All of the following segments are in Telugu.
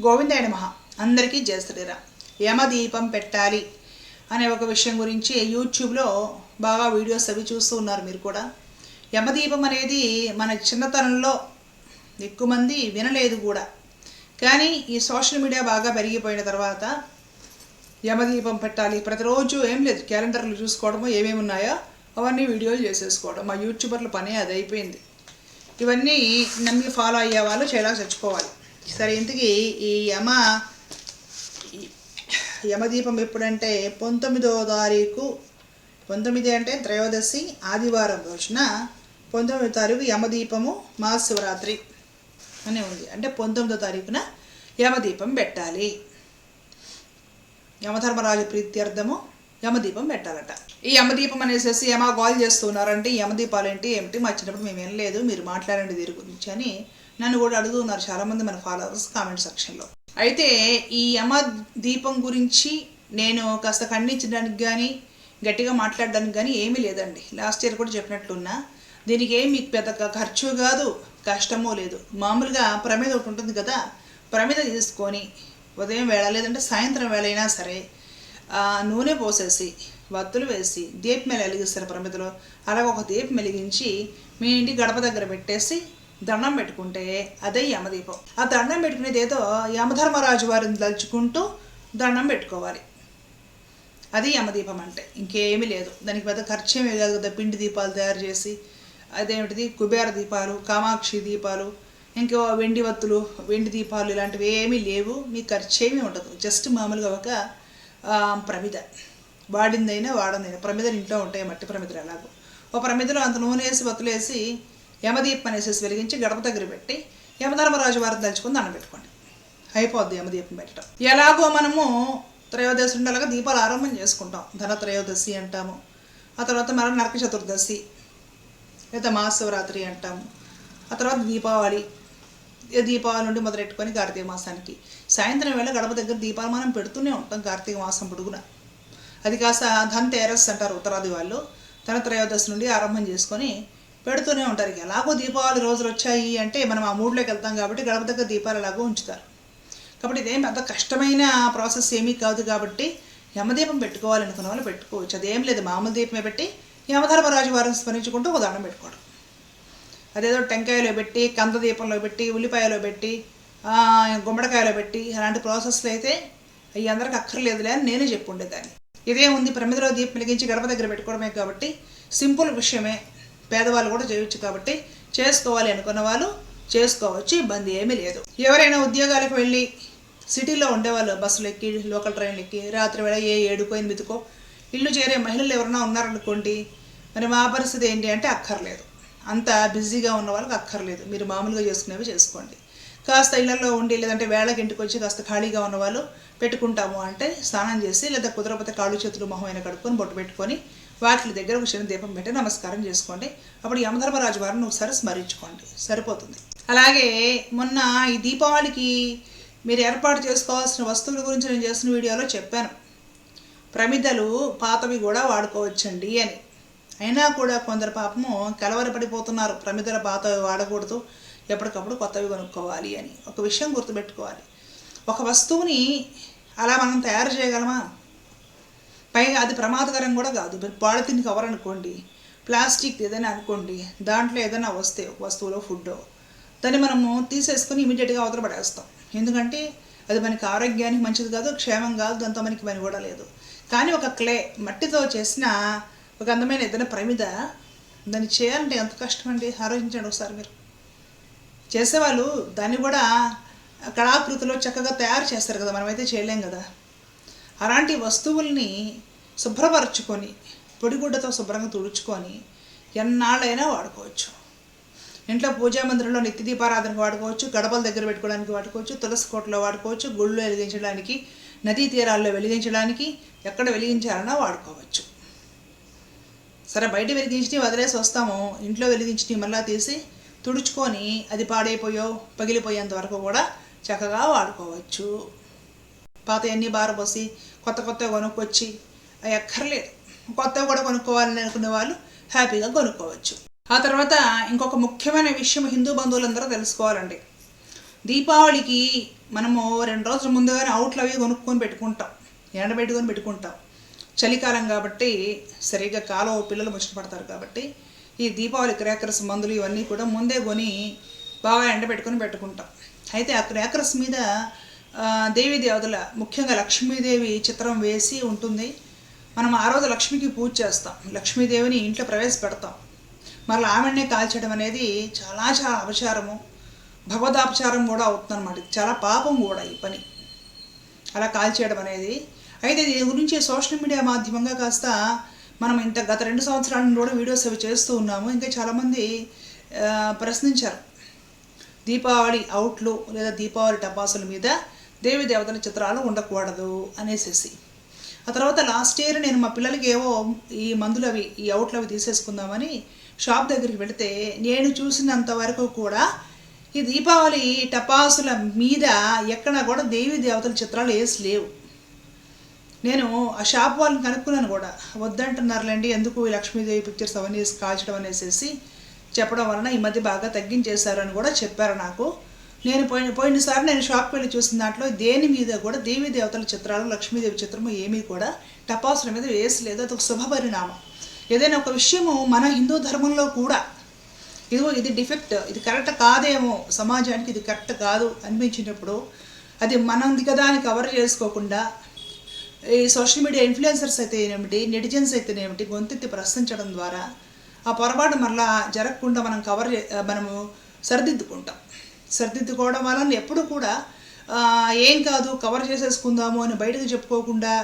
గోవిందాయన మహా. అందరికీ జయ శ్రీరామ్. యమదీపం పెట్టాలి అనే ఒక విషయం గురించి యూట్యూబ్లో బాగా వీడియోస్ అవి చూస్తూ ఉన్నారు మీరు కూడా. యమదీపం అనేది మన చిన్నతనంలో ఎక్కువ మంది వినలేదు కూడా. కానీ ఈ సోషల్ మీడియా బాగా పెరిగిపోయిన తర్వాత యమదీపం పెట్టాలి. ప్రతిరోజు ఏం లేదు. క్యాలెండర్లు చూసుకోవడము ఏమేమి ఉన్నాయో అవన్నీ వీడియోలు చేసేసుకోవడం. మా యూట్యూబర్ల పని అది అయిపోయింది. ఇవన్నీ నమ్మి ఫాలో అయ్యే వాళ్ళు చేలా చచ్చిపోవాలి. సరే ఇంతకీ ఈ యమ యమదీపం ఎప్పుడంటే పంతొమ్మిదవ తారీఖు పంతొమ్మిది అంటే త్రయోదశి ఆదివారం రోజున పంతొమ్మిదో తారీఖు యమదీపము మహాశివరాత్రి అని ఉంది. అంటే పంతొమ్మిదో తారీఖున యమదీపం పెట్టాలి. యమధర్మరాజు ప్రీత్యర్థము యమదీపం పెట్టాలట. ఈ యమదీపం అనేసి యమ కాల్ చేస్తున్నారంటే యమదీపాలు ఏంటి ఏమిటి మా చిన్నప్పుడు మేము వినలేదు మీరు మాట్లాడండి దీని గురించి అని నన్ను కూడా అడుగుతున్నారు చాలామంది మన ఫాలోవర్స్ కామెంట్ సెక్షన్లో. అయితే ఈ యమ దీపం గురించి నేను కాస్త ఖండించడానికి కానీ గట్టిగా మాట్లాడడానికి కానీ ఏమీ లేదండి. లాస్ట్ ఇయర్ కూడా చెప్పినట్లున్నా దీనికి ఏమి పెద్ద ఖర్చు కాదు కష్టమో లేదు. మామూలుగా ప్రమేద ఒకటి ఉంటుంది కదా ప్రమేద తీసుకొని ఉదయం వేళ లేదంటే సాయంత్రం వేళ అయినా సరే నూనె పోసేసి వత్తులు వేసి దీపం మీద వెలిగిస్తారు ప్రమిదలో. అలాగ ఒక దీపం వెలిగించి మీ ఇంటి గడప దగ్గర పెట్టేసి దండం పెట్టుకుంటే అదే యమదీపం. ఆ దండం పెట్టుకునేది ఏదో యమధర్మరాజు వారిని తలుచుకుంటూ దండం పెట్టుకోవాలి. అది యమదీపం అంటే. ఇంకేమీ లేదు. దానికి పెద్ద ఖర్చు ఏమీ కాదు. కదా పిండి దీపాలు తయారు చేసి అదేమిటిది? కుబేర దీపాలు కామాక్షి దీపాలు ఇంకో వెండి వత్తులు వెండి దీపాలు ఇలాంటివి ఏమీ లేవు. మీ ఖర్చు ఏమీ ఉండదు. జస్ట్ మామూలుగా ఒక ప్రమిద. వాడిందైనా వాడందైనా ప్రమిదలు ఇంట్లో ఉంటాయి. మట్టి ప్రమిదలు ఎలాగో. ఓ ప్రమిదలో అంత నూనె వేసి వత్తులు వేసి యమదీపం అనేసి వెలిగించి గడప దగ్గర పెట్టి యమధర్మరాజు వారు దలుచుకుని దండం పెట్టుకోండి. అయిపోద్ది యమదీపం పెట్టడం ఎలాగో మనము త్రయోదశి ఉండేలాగా దీపాలు ఆరంభం చేసుకుంటాం. ధన త్రయోదశి అంటాము. ఆ తర్వాత మరో నరక చతుర్దశి లేదా మహాశివరాత్రి అంటాము. ఆ తర్వాత దీపావళి దీపావళి నుండి మొదలెట్టుకొని కార్తీక మాసానికి. సాయంత్రం వేళ గడప దగ్గర దీపాలు మనం పెడుతూనే ఉంటాం కార్తీక మాసం పొడుగున. అది కాస్త ధన్ తేరస్ అంటారు ఉత్తరాది వాళ్ళు. ధన త్రయోదశి నుండి ఆరంభం చేసుకొని పెడుతూనే ఉంటారు. ఇక ఎలాగో దీపావళి రోజులు వచ్చాయి అంటే మనం ఆ మూడ్లోకి వెళ్తాం కాబట్టి గడప దగ్గర దీపాలు ఎలాగో ఉంచుతారు. కాబట్టి ఇదేం పెద్ద కష్టమైన ప్రాసెస్ ఏమీ కాదు కాబట్టి యమదీపం పెట్టుకోవాలనుకున్న వాళ్ళు పెట్టుకోవచ్చు. అదేం లేదు మామూలు దీపమే పెట్టి యమధర్మరాజు వారిని స్మరించుకుంటూ ఒక దండం పెట్టుకోవడం. అదేదో టెంకాయలో పెట్టి కంద దీపంలో పెట్టి ఉల్లిపాయలో పెట్టి గుమ్మడికాయలో పెట్టి అలాంటి ప్రాసెస్లు అయితే అవి అందరికి అక్కర్లేదులే అని నేనే చెప్పుండేదాన్ని. ఇదే ఉంది ప్రమిదలో దీపం వెలిగించి గడప దగ్గర పెట్టుకోవడమే కాబట్టి సింపుల్ విషయమే. పేదవాళ్ళు కూడా చేయొచ్చు కాబట్టి చేసుకోవాలి అనుకున్న వాళ్ళు చేసుకోవచ్చు ఇబ్బంది ఏమీ లేదు. ఎవరైనా ఉద్యోగాలకు వెళ్ళి సిటీలో ఉండేవాళ్ళు బస్సులు ఎక్కి లోకల్ ట్రైన్లు ఎక్కి రాత్రి వేళ ఏ ఏడుకో ఎనిమిదికో ఇల్లు చేరే మహిళలు ఎవరైనా ఉన్నారనుకోండి మరి మా పరిస్థితి ఏంటి అంటే అక్కర్లేదు. అంత బిజీగా ఉన్న వాళ్ళకి అక్కర్లేదు. మీరు మామూలుగా చేసుకునేవి చేసుకోండి. కాస్త ఇళ్ళలో ఉండి లేదంటే వేళకి ఇంటికి వచ్చి కాస్త ఖాళీగా ఉన్న వాళ్ళు పెట్టుకుంటాము అంటే స్నానం చేసి లేదా కుదరపోతే కాళ్ళు చేతులు మొహమైన కడుక్కొని బొట్టు పెట్టుకొని వాటి దగ్గర ఒక చిన్న దీపం పెట్టి నమస్కారం చేసుకోండి. అప్పుడు యమధర్మరాజు వారిని ఒకసారి స్మరించుకోండి. సరిపోతుంది. అలాగే మొన్న ఈ దీపావళికి మీరు ఏర్పాటు చేసుకోవాల్సిన వస్తువుల గురించి నేను చేసిన వీడియోలో చెప్పాను. ప్రమిదలు పాతవి కూడా వాడుకోవచ్చండి అని. అయినా కూడా కొందరు పాపము కలవరపడిపోతున్నారు. ప్రమిదల పాతవి వాడకూడదు. ఎప్పటికప్పుడు కొత్తవి కొనుక్కోవాలి అని ఒక విషయం గుర్తుపెట్టుకోవాలి. ఒక వస్తువుని అలా మనం తయారు చేయగలమా? పైగా అది ప్రమాదకరం కూడా కాదు. పాలిథిన్ కవర్ అనుకోండి ప్లాస్టిక్ ఏదైనా అనుకోండి దాంట్లో ఏదైనా వస్తే ఒక వస్తువులో ఫుడ్ దాన్ని మనము తీసేసుకుని ఇమీడియట్గా అవతల పడేస్తాం. ఎందుకంటే అది మనకి ఆరోగ్యానికి మంచిది కాదు క్షేమం కాదు దాంతో మనకి పని కూడా లేదు. కానీ ఒక క్లే మట్టితో చేసిన ఒక అందమైన ఏదైనా ప్రమిద దాన్ని చేయాలంటే ఎంత కష్టం అండి ఆలోచించండి ఒకసారి మీరు. చేసేవాళ్ళు దాన్ని కూడా కళాకృతిలో చక్కగా తయారు చేస్తారు కదా మనమైతే చేయలేం కదా. అలాంటి వస్తువుల్ని శుభ్రపరచుకొని పొడిగుడ్డతో శుభ్రంగా తుడుచుకొని ఎన్నాళ్ళైనా వాడుకోవచ్చు. ఇంట్లో పూజా మందిరంలో నిత్య దీపారాధనకు వాడుకోవచ్చు గడపల దగ్గర పెట్టుకోవడానికి వాడుకోవచ్చు తులసి కోటలో వాడుకోవచ్చు గుళ్ళు వెలిగించడానికి నదీ తీరాల్లో వెలిగించడానికి ఎక్కడ వెలిగించాలన్నా వాడుకోవచ్చు. సరే బయట వెలిగించి వదిలేసి వస్తాము ఇంట్లో వెలిగించి మళ్ళా తీసి తుడుచుకొని అది పాడైపోయో పగిలిపోయేంత వరకు కూడా చక్కగా వాడుకోవచ్చు. పాత అన్ని బారబోసి కొత్త కొత్త కొనుక్కొచ్చి అవి ఎక్కర్లేదు కొత్తవి కూడా కొనుక్కోవాలని అనుకునే వాళ్ళు హ్యాపీగా కొనుక్కోవచ్చు. ఆ తర్వాత ఇంకొక ముఖ్యమైన విషయం హిందూ బంధువులందరూ తెలుసుకోవాలండి. దీపావళికి మనము రెండు రోజుల ముందుగానే అవుట్లు అవి కొనుక్కొని పెట్టుకుంటాం. ఎండబెట్టుకొని పెట్టుకుంటాం. చలికాలం కాబట్టి సరిగ్గా కాలువ పిల్లలు ముచ్చటపడతారు కాబట్టి ఈ దీపావళి క్రాకర్స్ మందులు ఇవన్నీ కూడా ముందే కొని బాగా ఎండబెట్టుకొని పెట్టుకుంటాం. అయితే ఆ క్రాకర్స్ మీద దేవీ దేవతల ముఖ్యంగా లక్ష్మీదేవి చిత్రం వేసి ఉంటుంది. మనం ఆ రోజు లక్ష్మికి పూజ చేస్తాం. లక్ష్మీదేవిని ఇంట్లో ప్రవేశపెడతాం. మరలా ఆమెనే కాల్చడం అనేది చాలా చాలా అపచారము. భగవదాపచారం కూడా అవుతుంది అనమాట చాలా పాపం కూడా ఈ పని. అలా కాల్చేయడం అనేది. అయితే దీని గురించి సోషల్ మీడియా మాధ్యమంగా కాస్త మనం ఇంత గత రెండు సంవత్సరాల నుండి కూడా వీడియోస్ అవి చేస్తూ ఉన్నాము. ఇంకా చాలామంది ప్రశ్నించారు. దీపావళి అవుట్లు లేదా దీపావళి టపాసుల మీద దేవి దేవతల చిత్రాలు ఉండకూడదు అనేసేసి. ఆ తర్వాత లాస్ట్ ఇయర్ నేను మా పిల్లలకి ఏవో ఈ మందులు అవి ఈ అవుట్లు అవి తీసేసుకుందామని షాప్ దగ్గరికి వెళితే నేను చూసినంత వరకు కూడా ఈ దీపావళి టపాసుల మీద ఎక్కడ కూడా దేవి దేవతల చిత్రాలు వేసి లేవు. నేను ఆ షాప్ వాళ్ళని కనుక్కున్నాను కూడా. వద్దంటున్నారులేండి ఎందుకు ఈ లక్ష్మీదేవి పిక్చర్స్ అవన్నీ కాల్చడం అనేసి చెప్పడం వలన ఈ మధ్య బాగా తగ్గించేశారు అని కూడా చెప్పారు నాకు. నేను పోయిన పోయినసారి నేను షాప్కి వెళ్ళి చూసిన దాంట్లో దేని మీద కూడా దేవి దేవతల చిత్రాలు లక్ష్మీదేవి చిత్రము ఏమీ కూడా టపాసుల మీద వేసలేదు అది ఒక శుభ పరిణామం. ఏదైనా ఒక విషయము మన హిందూ ధర్మంలో కూడా ఇదిగో ఇది డిఫెక్ట్ ఇది కరెక్ట్ కాదేమో సమాజానికి ఇది కరెక్ట్ కాదు అనిపించినప్పుడు అది మనది కదా అని కవర్ చేసుకోకుండా ఈ సోషల్ మీడియా ఇన్ఫ్లుయెన్సర్స్ అయితే ఏమిటి నెటిజన్స్ అయితే ఏమిటి గొంతెత్తి ప్రశ్నించడం ద్వారా ఆ పొరపాటు మరలా జరగకుండా మనం కవర్ మనము సరిదిద్దుకుంటాం. సరిదిద్దుకోవడం వలన ఎప్పుడు కూడా ఏం కాదు కవర్ చేసేసుకుందాము అని బయటకు చెప్పుకోకుండా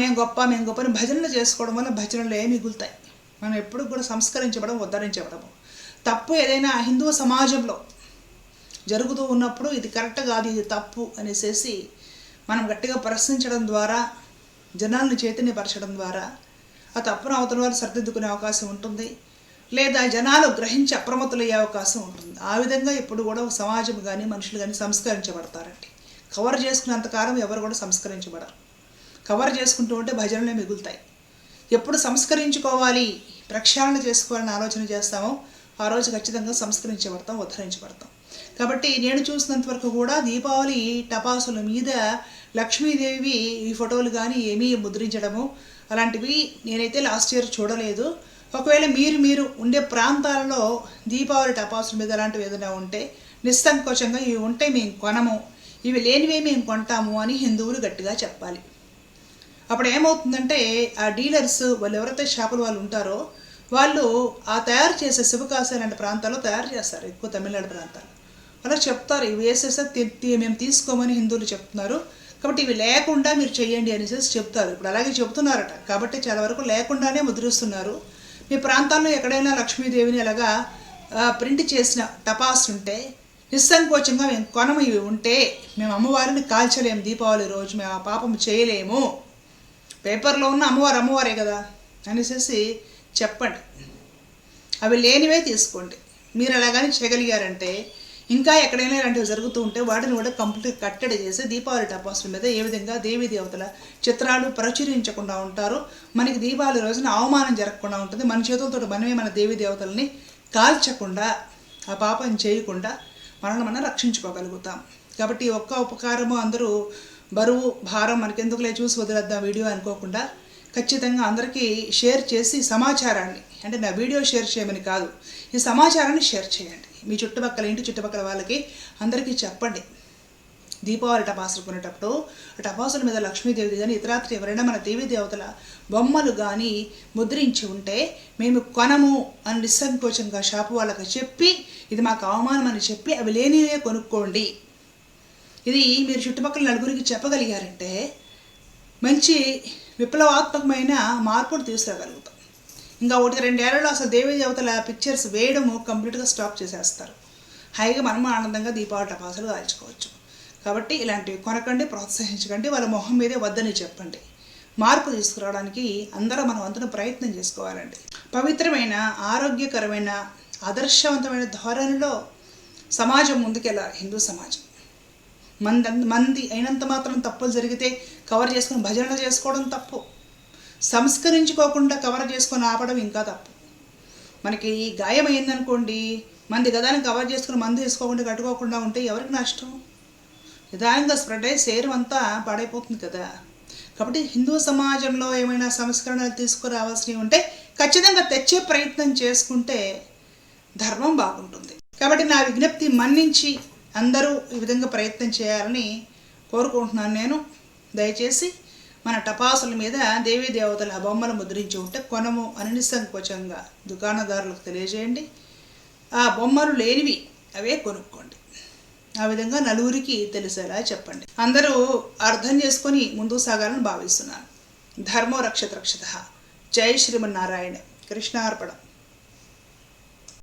మేము గొప్ప మేము గొప్ప అని భజనలు చేసుకోవడం వల్ల భజనలు ఏమి మిగులుతాయి. మనం ఎప్పుడు కూడా సంస్కరించబడం ఉద్ధరించబడము. తప్పు ఏదైనా హిందూ సమాజంలో జరుగుతూ ఉన్నప్పుడు ఇది కరెక్ట్ కాదు ఇది తప్పు అనేసేసి మనం గట్టిగా ప్రశ్నించడం ద్వారా జనాలను చైతన్యపరచడం ద్వారా ఆ తప్పున అవతల వారు సరిదిద్దుకునే అవకాశం ఉంటుంది. లేదా జనాలు గ్రహించి అప్రమత్తులయ్యే అవకాశం ఉంటుంది. ఆ విధంగా ఇప్పుడు కూడా సమాజం కానీ మనుషులు కానీ సంస్కరించబడతారండి. కవర్ చేసుకున్నంతకాలం ఎవరు కూడా సంస్కరించబడరు. కవర్ చేసుకుంటూ ఉంటే భజనలే మిగులుతాయి. ఎప్పుడు సంస్కరించుకోవాలి ప్రక్షాళన చేసుకోవాలని ఆలోచన చేస్తామో ఆ రోజు ఖచ్చితంగా సంస్కరించబడతాం ఉద్ధరించబడతాం. కాబట్టి నేను చూసినంత వరకు కూడా దీపావళి టపాసుల మీద లక్ష్మీదేవి ఈ ఫోటోలు కానీ ఏమీ ముద్రించడము అలాంటివి నేనైతే లాస్ట్ ఇయర్ చూడలేదు. ఒకవేళ మీరు మీరు ఉండే ప్రాంతాలలో దీపావళి టపాసుల మీద అలాంటివి ఏదైనా ఉంటే నిస్సంకోచంగా ఇవి ఉంటే మేము కొనము. ఇవి లేనివే మేము కొంటాము అని హిందువులు గట్టిగా చెప్పాలి. అప్పుడు ఏమవుతుందంటే ఆ డీలర్స్ వాళ్ళు ఎవరైతే షాపులు వాళ్ళు ఉంటారో వాళ్ళు ఆ తయారు చేసే శివకాశి లాంటి ప్రాంతాల్లో తయారు చేస్తారు ఎక్కువ తమిళనాడు ప్రాంతాలు అలా చెప్తారు ఇవి వేసేస్తే మేము తీసుకోమని హిందువులు చెప్తున్నారు. కాబట్టి ఇవి లేకుండా మీరు చేయండి అనేసి చెప్తారు. ఇప్పుడు అలాగే చెప్తున్నారట కాబట్టి చాలా వరకు లేకుండానే ముద్రిస్తున్నారు. మీ ప్రాంతాల్లో ఎక్కడైనా లక్ష్మీదేవిని అలాగా ప్రింట్ చేసిన టపాస్ ఉంటే నిస్సంకోచంగా మేము కొనము ఇవి ఉంటే మేము అమ్మవారిని కాల్చలేము దీపావళి రోజు మేము ఆ పాపం చేయలేము. పేపర్లో ఉన్న అమ్మవారు అమ్మవారే కదా అనేసి చెప్పండి. అవి లేనివే తీసుకోండి. మీరు అలాగని చేయగలిగారంటే ఇంకా ఎక్కడైనా ఇలాంటివి జరుగుతూ ఉంటే వాటిని కూడా కంప్లీట్ కట్టడి చేసి దీపావళి టపాసుల మీద ఏ విధంగా దేవీ దేవతల చిత్రాలు ప్రచురించకుండా ఉంటారో. మనకి దీపావళి రోజున అవమానం జరగకుండా ఉంటుంది. మన చేతులతో మనమే మన దేవీ దేవతల్ని కాల్చకుండా ఆ పాపం చేయకుండా మనల్ని మనం రక్షించుకోగలుగుతాం. కాబట్టి ఒక్క ఉపకారము అందరూ బరువు భారం మనకెందుకులే చూసి వదిలేద్దాం వీడియో అనుకోకుండా ఖచ్చితంగా అందరికీ షేర్ చేసి సమాచారాన్ని అంటే నా వీడియో షేర్ చేయమని కాదు ఈ సమాచారాన్ని షేర్ చేయండి. మీ చుట్టుపక్కల ఇంటి చుట్టుపక్కల వాళ్ళకి అందరికీ చెప్పండి. దీపావళి టపాసులు కొనేటప్పుడు టపాసుల మీద లక్ష్మీదేవి కానీ ఇతరాత్రి ఎవరైనా మన దేవీ దేవతల బొమ్మలు కానీ ముద్రించి ఉంటే మేము కొనము అని నిస్సంకోచంగా షాపు వాళ్ళకి చెప్పి ఇది మాకు అవమానం అని చెప్పి అవి లేనివే కొనుక్కోండి. ఇది మీరు చుట్టుపక్కల నలుగురికి చెప్పగలిగారంటే మంచి విప్లవాత్మకమైన మార్పును తీసుకురాగలుగుతాం. ఇంకా ఒకటి రెండేళ్ళలో అసలు దేవీ దేవతల పిక్చర్స్ వేయడము కంప్లీట్గా స్టాప్ చేసేస్తారు. హాయిగా మనము ఆనందంగా దీపావళి టపాసులు కాల్చుకోవచ్చు. కాబట్టి ఇలాంటివి కొనకండి ప్రోత్సహించకండి వాళ్ళ మొహం మీదే వద్దని చెప్పండి. మార్పు తీసుకురావడానికి అందరూ మనం వంతున ప్రయత్నం చేసుకోవాలండి. పవిత్రమైన ఆరోగ్యకరమైన ఆదర్శవంతమైన ధోరణిలో సమాజం ముందుకెళ్ళాలి హిందూ సమాజం. మంది మంది అయినంత మాత్రం తప్పులు జరిగితే కవర్ చేసుకొని భజనలు చేసుకోవడం తప్పు. సంస్కరించుకోకుండా కవర్ చేసుకొని ఆపడం ఇంకా తప్పు. మనకి గాయం అయిందనుకోండి మంది గదాన్ని కవర్ చేసుకుని మందు వేసుకోకుండా కట్టుకోకుండా ఉంటే ఎవరికి నష్టం? నిదానంగా స్ప్రెడ్ అయ్యి శరీరం అంతా పాడైపోతుంది కదా. కాబట్టి హిందూ సమాజంలో ఏమైనా సంస్కరణలు తీసుకురావాల్సినవి ఉంటే ఖచ్చితంగా తెచ్చే ప్రయత్నం చేసుకుంటే ధర్మం బాగుంటుంది. కాబట్టి నా విజ్ఞప్తి మన్నించి అందరూ ఈ విధంగా ప్రయత్నం చేయాలని కోరుకుంటున్నాను నేను. దయచేసి మన టపాసుల మీద దేవీ దేవతల బొమ్మలు ముద్రించి ఉంటే కొనము అని నిస్సంకోచంగా దుకాణదారులకు తెలియజేయండి. ఆ బొమ్మలు లేనివి అవే కొనుక్కోండి. ఆ విధంగా నలుగురికి తెలిసేలా చెప్పండి. అందరూ అర్థం చేసుకొని ముందుకు సాగాలని భావిస్తున్నాను. ధర్మో రక్షత రక్షత. జై శ్రీమన్నారాయణ. కృష్ణార్పణం.